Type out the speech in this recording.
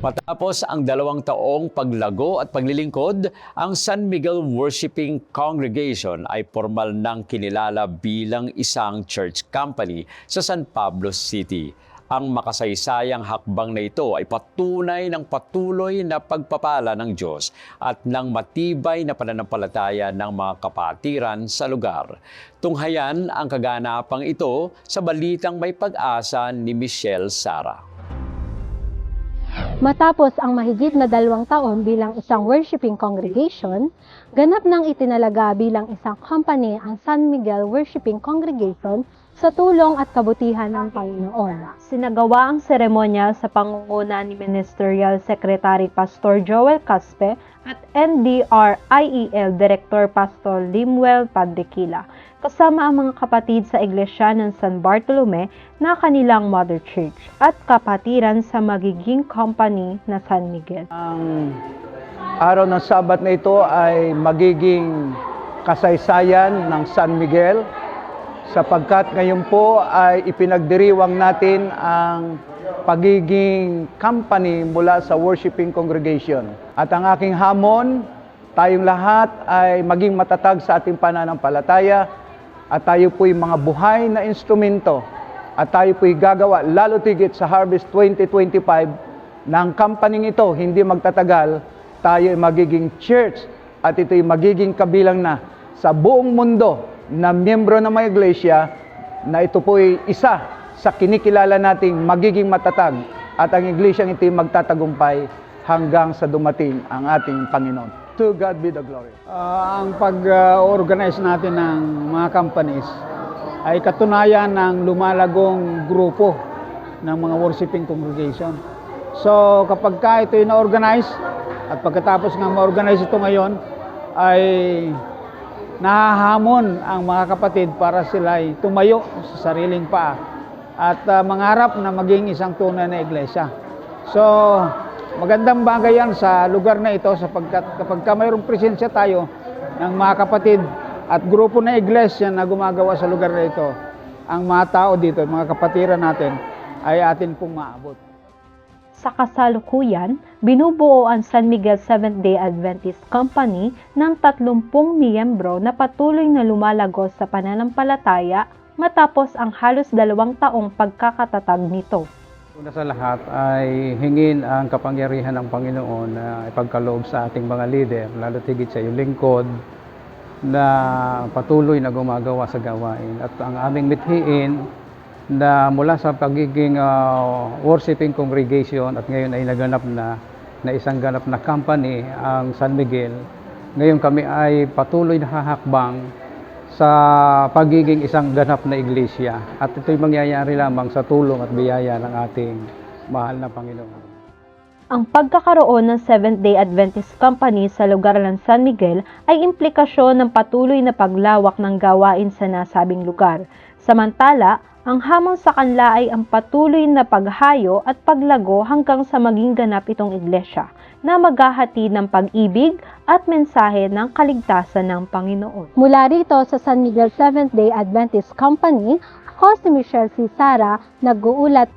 Matapos ang dalawang taong paglago at paglilingkod, ang San Miguel Worshiping Congregation ay formal nang kinilala bilang isang church company sa San Pablo City. Ang makasaysayang hakbang na ito ay patunay ng patuloy na pagpapala ng Diyos at ng matibay na pananampalataya ng mga kapatiran sa lugar. Tunghayan ang kaganapang ito sa balitang may pag-asa ni Michelle Sara. Matapos ang mahigit na dalawang taon bilang isang worshiping congregation, ganap nang itinalaga bilang isang company ang San Miguel Worshiping Congregation sa tulong at kabutihan ng Panginoon. Sinagawa ang seremonyal sa pangunguna ni Ministerial Secretary Pastor Joel Caspe at NDRIEL Director Pastor Limuel Paddequila, kasama ang mga kapatid sa Iglesia ng San Bartolome na kanilang mother church at kapatiran sa magiging company na San Miguel. Ang araw ng Sabat na ito ay magiging kasaysayan ng San Miguel sapagkat ngayon po ay ipinagdiriwang natin ang pagiging company mula sa worshiping congregation. At ang aking hamon, tayong lahat ay maging matatag sa ating pananampalataya at tayo po'y mga buhay na instrumento at tayo po'y gagawa lalo tigit sa Harvest 2025 ng company ito hindi magtatagal, tayo ay magiging church at ito'y magiging kabilang na sa buong mundo na miyembro ng mga iglesia na ito po'y isa sa kinikilala nating magiging matatag at ang iglesyang ito'y magtatagumpay hanggang sa dumating ang ating Panginoon. To God be the glory. Ah, ang pag-organize natin ng mga companies ay katunayan ng lumalagong grupo ng mga worshiping congregation. So kapag ka ito na-organize at pagkatapos nga ma-organize ito ngayon ay nahahamon ang mga kapatid para sila ay tumayo sa sariling paa at ah, mangarap na maging isang tunay na iglesia. So, magandang bagay yan sa lugar na ito sapagkat kapag ka mayroong presensya tayo ng mga kapatid at grupo na iglesia na gumagawa sa lugar na ito, ang mga tao dito, mga kapatiran natin, ay atin pong maabot. Sa kasalukuyan, binubuo ang San Miguel Seventh-day Adventist Company ng 30 miyembro na patuloy na lumalago sa pananampalataya matapos ang halos dalawang taong pagkakatatag nito. Una sa lahat ay hingin ang kapangyarihan ng Panginoon na ipagkaloob sa ating mga leader, lalo tigit sa iyong lingkod, na patuloy na gumagawa sa gawain. At ang aming mithiin na mula sa pagiging ah, worshiping congregation at ngayon ay naganap na na isang ganap na company ang San Miguel. Ngayon kami ay patuloy na hahakbang sa pagiging isang ganap na iglesia. At ito'y mangyayari lamang sa tulong at biyaya ng ating mahal na Panginoon. Ang pagkakaroon ng Seventh-day Adventist Company sa lugar ng San Miguel ay implikasyon ng patuloy na paglawak ng gawain sa nasabing lugar. Samantala, ang hamon sa kanla ay ang patuloy na paghayo at paglago hanggang sa maging ganap itong iglesia na maghahati ng pag-ibig at mensahe ng kaligtasan ng Panginoon. Mula rito sa San Miguel Seventh-day Adventist Company, ako si Michelle C. Nag-uulat